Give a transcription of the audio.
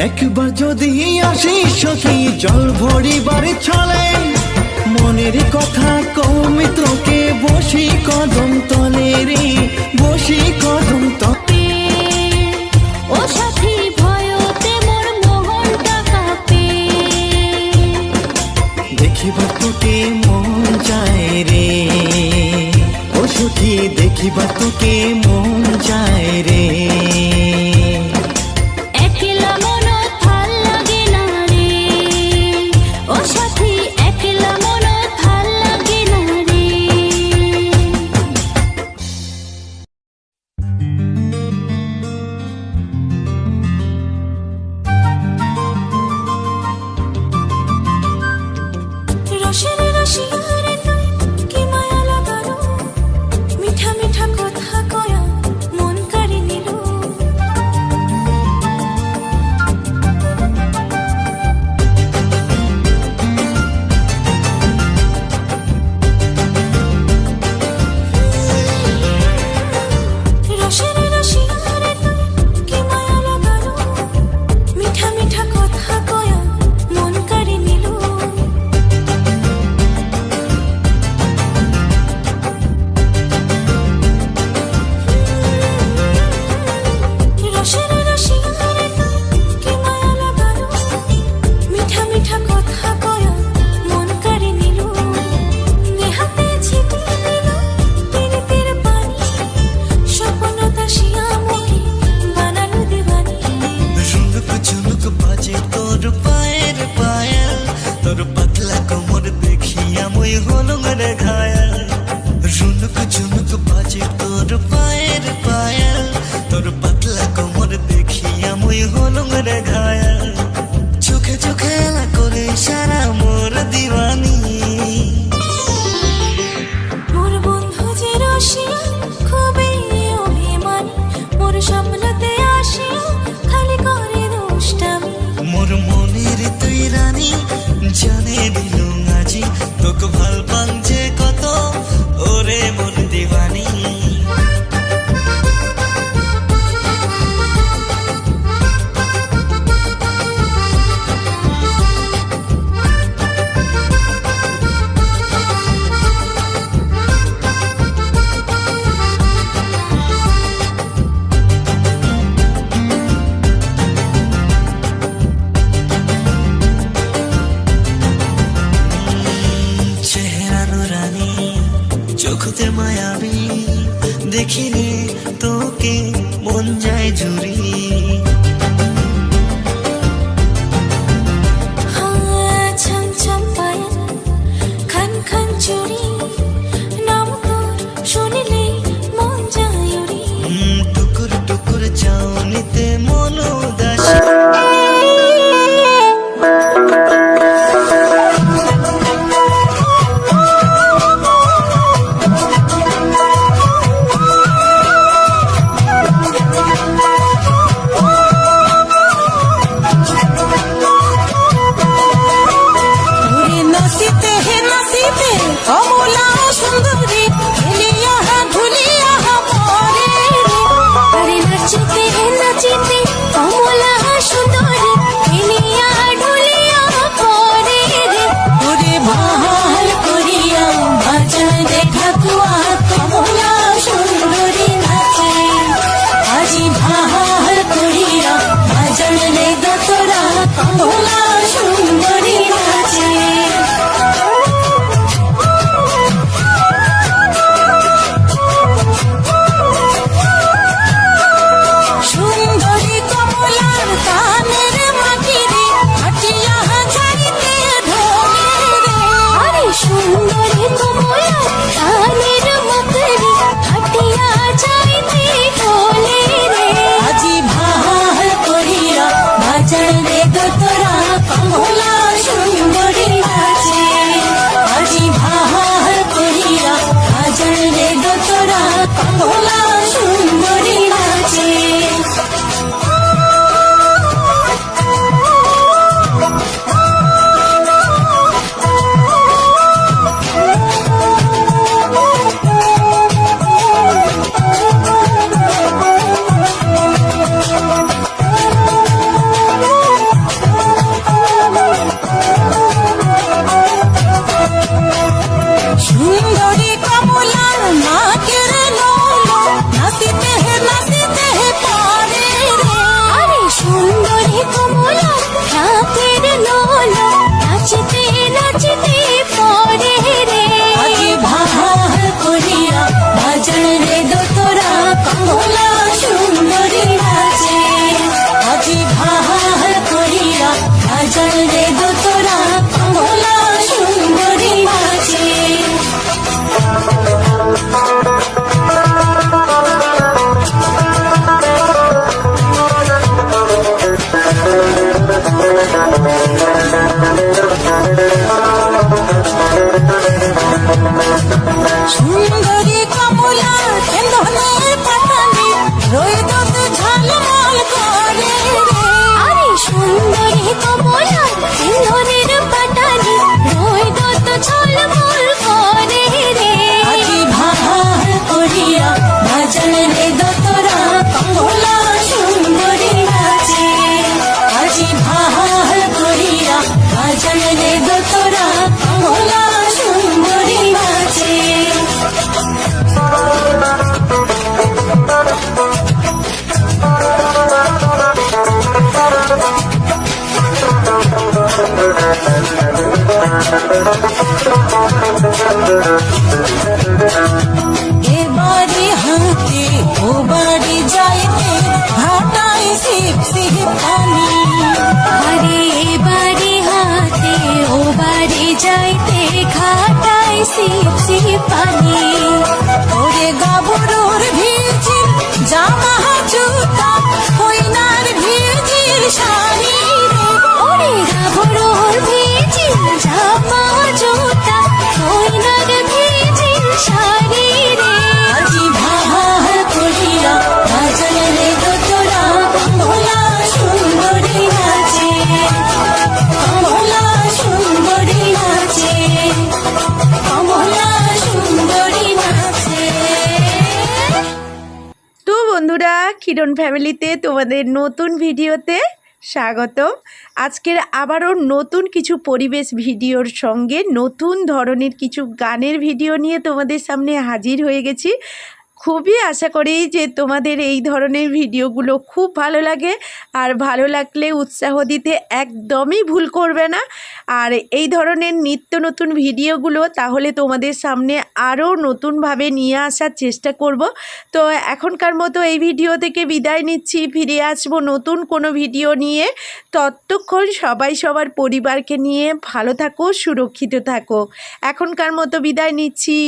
একবার যদি আসি সখী চল ഒരു Ooh. দতরা কমলা কিরণ ফ্যামিলিতে তোমাদের নতুন ভিডিওতে স্বাগতম। আজকের আবারও নতুন কিছু পরিবেশ ভিডিওর সঙ্গে নতুন ধরনের কিছু গানের ভিডিও নিয়ে তোমাদের সামনে হাজির হয়ে গেছি। খুবই আশা করি যে তোমাদের এই ধরনের ভিডিওগুলো খুব ভালো লাগে। আর ভালো লাগলে উৎসাহ দিতে একদমই ভুল করবে না। আর এই ধরনের নিত্য নতুন ভিডিওগুলো তাহলে তোমাদের সামনে আরও নতুনভাবে নিয়ে আসার চেষ্টা করব। তো এখনকার মতো এই ভিডিও থেকে বিদায় নিচ্ছি। ফিরে আসব নতুন কোনো ভিডিও নিয়ে। ততক্ষণ সবাই সবার পরিবারকে নিয়ে ভালো থাকো, সুরক্ষিত থাকো। এখনকার মতো বিদায় নিচ্ছি।